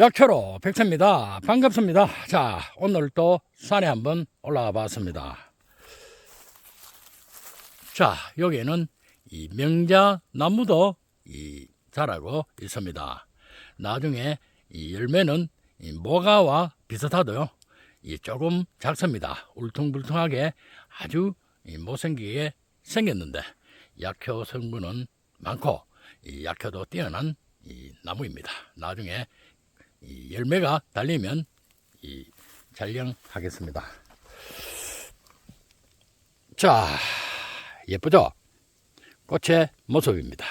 약초로 백세입니다. 반갑습니다. 자, 오늘 또 산에 한번 올라와 봤습니다. 자, 여기는 이 명자 나무도 이 자라고 있습니다. 나중에 이 열매는 이 모가와 비슷하도요. 이 조금 작습니다. 울퉁불퉁하게 아주 이 못생기게 생겼는데 약효 성분은 많고 이 약효도 뛰어난 이 나무입니다. 나중에 이 열매가 달리면 이 촬영하겠습니다. 자, 예쁘죠? 꽃의 모습입니다.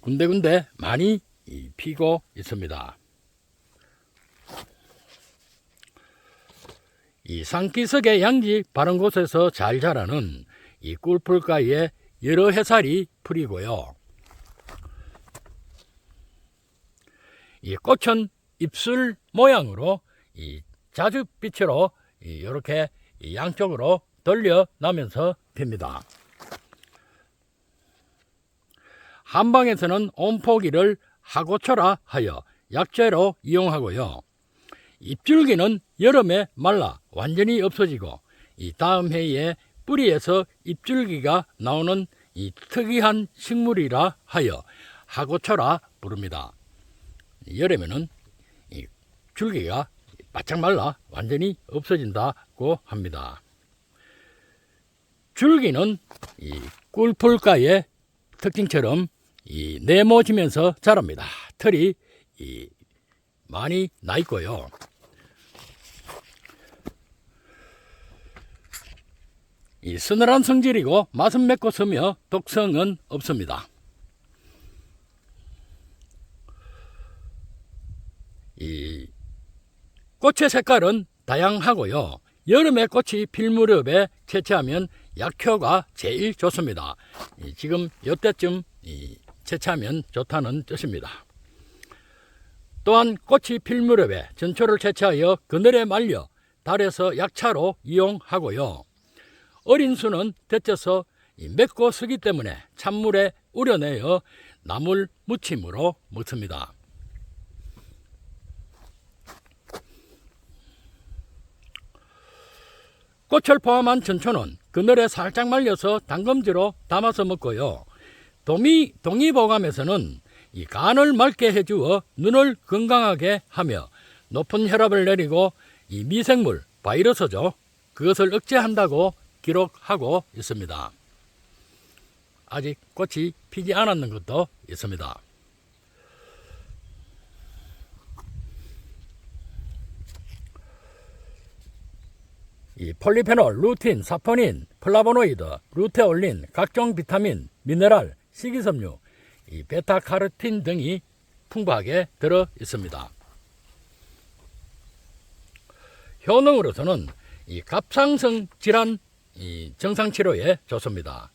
군데군데 많이 이 피고 있습니다. 이 산기슭의 양지 바른 곳에서 잘 자라는 이 꿀풀가에 여러 해살이 풀이고요. 이 꽃은 입술 모양으로 이 자줏빛으로 이렇게 양쪽으로 돌려 나면서 핍니다. 한방에서는 온포기를 하고초라 하여 약재로 이용하고요. 잎줄기는 여름에 말라 완전히 없어지고 이 다음 해에 뿌리에서 잎줄기가 나오는 이 특이한 식물이라 하여 하고초라 부릅니다. 여름에는 이 줄기가 바짝 말라 완전히 없어진다고 합니다. 줄기는 이 꿀풀가의 특징처럼 이 네모지면서 자랍니다. 털이 이 많이 나 있고요. 이 서늘한 성질이고 맛은 맵고 서며 독성은 없습니다. 이 꽃의 색깔은 다양하고요. 여름에 꽃이 필 무렵에 채취하면 약효가 제일 좋습니다. 이 지금 이때쯤 이 채취하면 좋다는 뜻입니다. 또한 꽃이 필 무렵에 전초를 채취하여 그늘에 말려 달에서 약차로 이용하고요. 어린 수는 데쳐서 이 맵고 쓰기 때문에 찬물에 우려내어 나물 무침으로 먹습니다. 꽃을 포함한 전초는 그늘에 살짝 말려서 당금지로 담아서 먹고요. 동이, 동의보감에서는 이 간을 맑게 해주어 눈을 건강하게 하며 높은 혈압을 내리고 이 미생물, 바이러스죠. 그것을 억제한다고 기록하고 있습니다. 아직 꽃이 피지 않았는 것도 있습니다. 이 폴리페놀, 루틴, 사포닌, 플라보노이드, 루테올린, 각종 비타민, 미네랄, 식이섬유, 이 베타카로틴 등이 풍부하게 들어 있습니다. 효능으로서는 이 갑상선 질환 이 정상 치료에 좋습니다.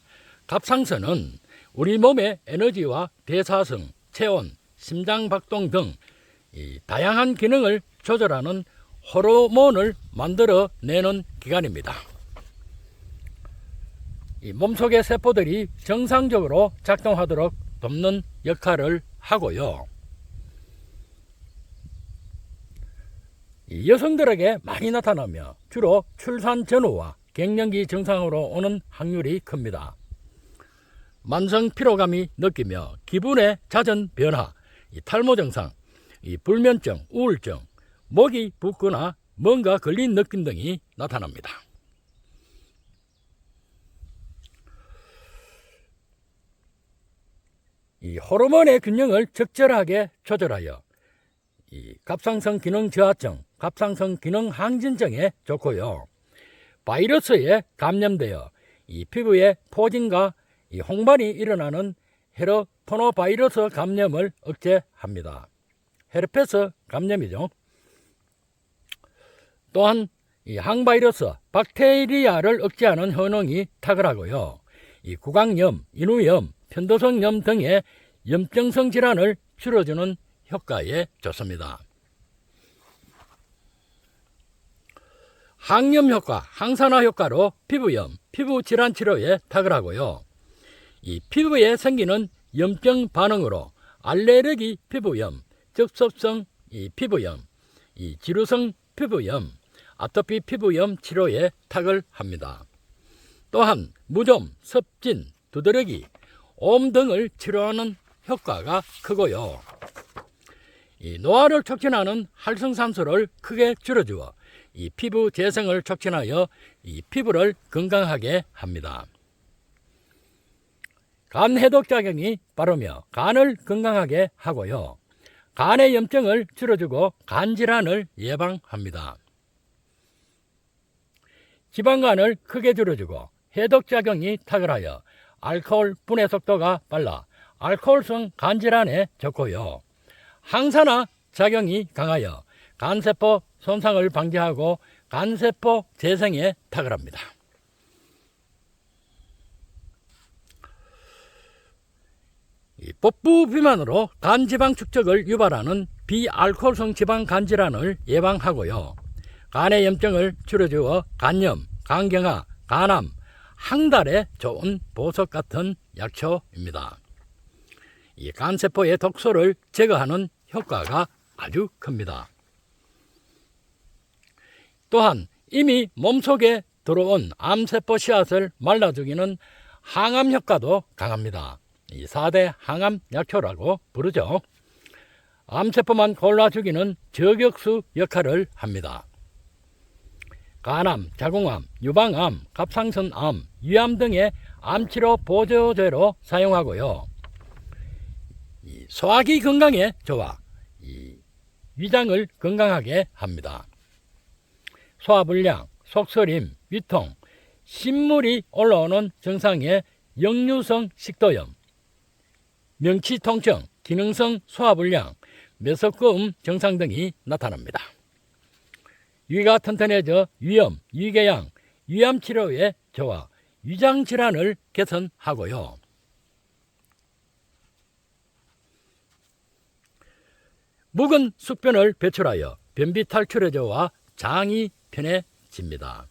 갑상선은 우리 몸의 에너지와 대사성, 체온, 심장 박동 등이 다양한 기능을 조절하는 호르몬을 만들어 내는 기관입니다. 이 몸속의 세포들이 정상적으로 작동하도록 돕는 역할을 하고요. 이 여성들에게 많이 나타나며 주로 출산 전후와 갱년기 증상으로 오는 확률이 큽니다. 만성 피로감이 느끼며 기분의 잦은 변화, 이 탈모 증상, 이 불면증, 우울증, 목이 붓거나 뭔가 걸린 느낌 등이 나타납니다. 이 호르몬의 균형을 적절하게 조절하여 이 갑상선 기능 저하증, 갑상선 기능 항진증에 좋고요. 바이러스에 감염되어 이 피부에 포진과 이 홍반이 일어나는 헤르토노바이러스 감염을 억제합니다. 헤르페스 감염이죠. 또한 이 항바이러스, 박테리아를 억제하는 효능이 탁월하고요. 이 구강염, 인후염, 편도성염 등의 염증성 질환을 줄여주는 효과에 좋습니다. 항염 효과, 항산화 효과로 피부염, 피부 질환 치료에 탁월하고요. 이 피부에 생기는 염증 반응으로 알레르기 피부염, 접촉성 이 피부염, 이 지루성 피부염, 아토피 피부염 치료에 탁을 합니다. 또한 무좀, 섭진, 두드러기, 옴 등을 치료하는 효과가 크고요. 이 노화를 촉진하는 활성산소를 크게 줄여주어 이 피부 재생을 촉진하여 이 피부를 건강하게 합니다. 간 해독 작용이 빠르며 간을 건강하게 하고요. 간의 염증을 줄여주고 간 질환을 예방합니다. 지방간을 크게 줄여주고 해독 작용이 탁월하여 알코올 분해 속도가 빨라 알코올성 간 질환에 좋고요. 항산화 작용이 강하여 간세포 손상을 방지하고 간세포 재생에 탁월합니다. 이 복부 비만으로 간지방 축적을 유발하는 비알코올성 지방 간질환을 예방하고요. 간의 염증을 줄여주어 간염, 간경화, 간암, 항달에 좋은 보석 같은 약초입니다. 이 간세포의 독소를 제거하는 효과가 아주 큽니다. 또한 이미 몸속에 들어온 암세포 씨앗을 말라 죽이는 항암 효과도 강합니다. 이 4대 항암 약초라고 부르죠. 암세포만 골라 죽이는 저격수 역할을 합니다. 간암, 자궁암, 유방암, 갑상선암, 위암 등의 암치료 보조제로 사용하고요. 이 소화기 건강에 좋아 이 위장을 건강하게 합니다. 소화불량, 속쓰림, 위통, 신물이 올라오는 증상의 역류성 식도염, 명치통증, 기능성 소화불량, 메소꺼움 증상 등이 나타납니다. 위가 튼튼해져 위염, 위궤양, 위암 치료에 좋아 위장 질환을 개선하고요. 묵은 숙변을 배출하여 변비 탈출에 좋아 장이 편해집니다.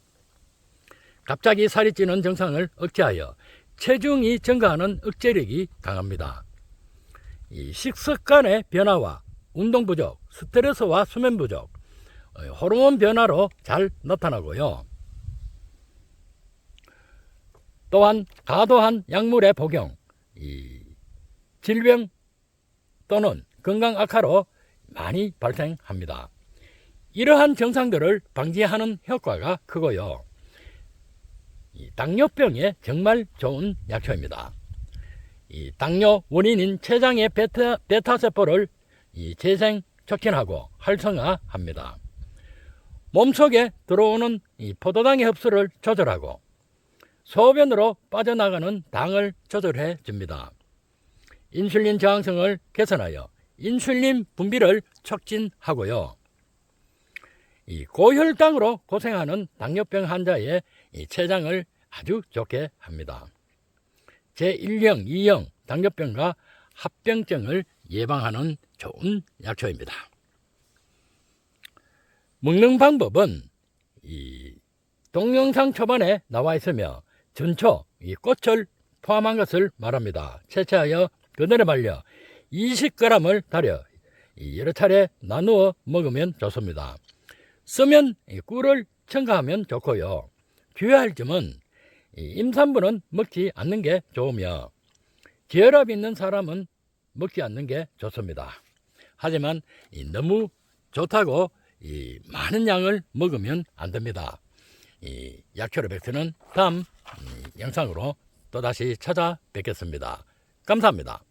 갑자기 살이 찌는 증상을 억제하여 체중이 증가하는 억제력이 강합니다. 이 식습관의 변화와 운동 부족, 스트레스와 수면 부족, 어, 호르몬 변화로 잘 나타나고요. 또한 과도한 약물의 복용, 이 질병 또는 건강 악화로 많이 발생합니다. 이러한 증상들을 방지하는 효과가 크고요. 이 당뇨병에 정말 좋은 약초입니다. 이 당뇨 원인인 췌장의 베타, 베타세포를 이 재생 촉진하고 활성화합니다. 몸속에 들어오는 이 포도당의 흡수를 조절하고 소변으로 빠져나가는 당을 조절해 줍니다. 인슐린 저항성을 개선하여 인슐린 분비를 촉진하고요. 이 고혈당으로 고생하는 당뇨병 환자의 이 췌장을 아주 좋게 합니다. 제1형, 2형 당뇨병과 합병증을 예방하는 좋은 약초입니다. 먹는 방법은 이 동영상 초반에 나와 있으며 전초 이 꽃을 포함한 것을 말합니다. 채취하여 그늘에 말려 20g을 달여 여러 차례 나누어 먹으면 좋습니다. 쓰면 이 꿀을 첨가하면 좋고요. 주의할 점은 이 임산부는 먹지 않는 게 좋으며 결합 있는 사람은 먹지 않는 게 좋습니다. 하지만 이 너무 좋다고 이 많은 양을 먹으면 안 됩니다. 이 약초로 백스는 다음 이 영상으로 또다시 찾아뵙겠습니다. 감사합니다.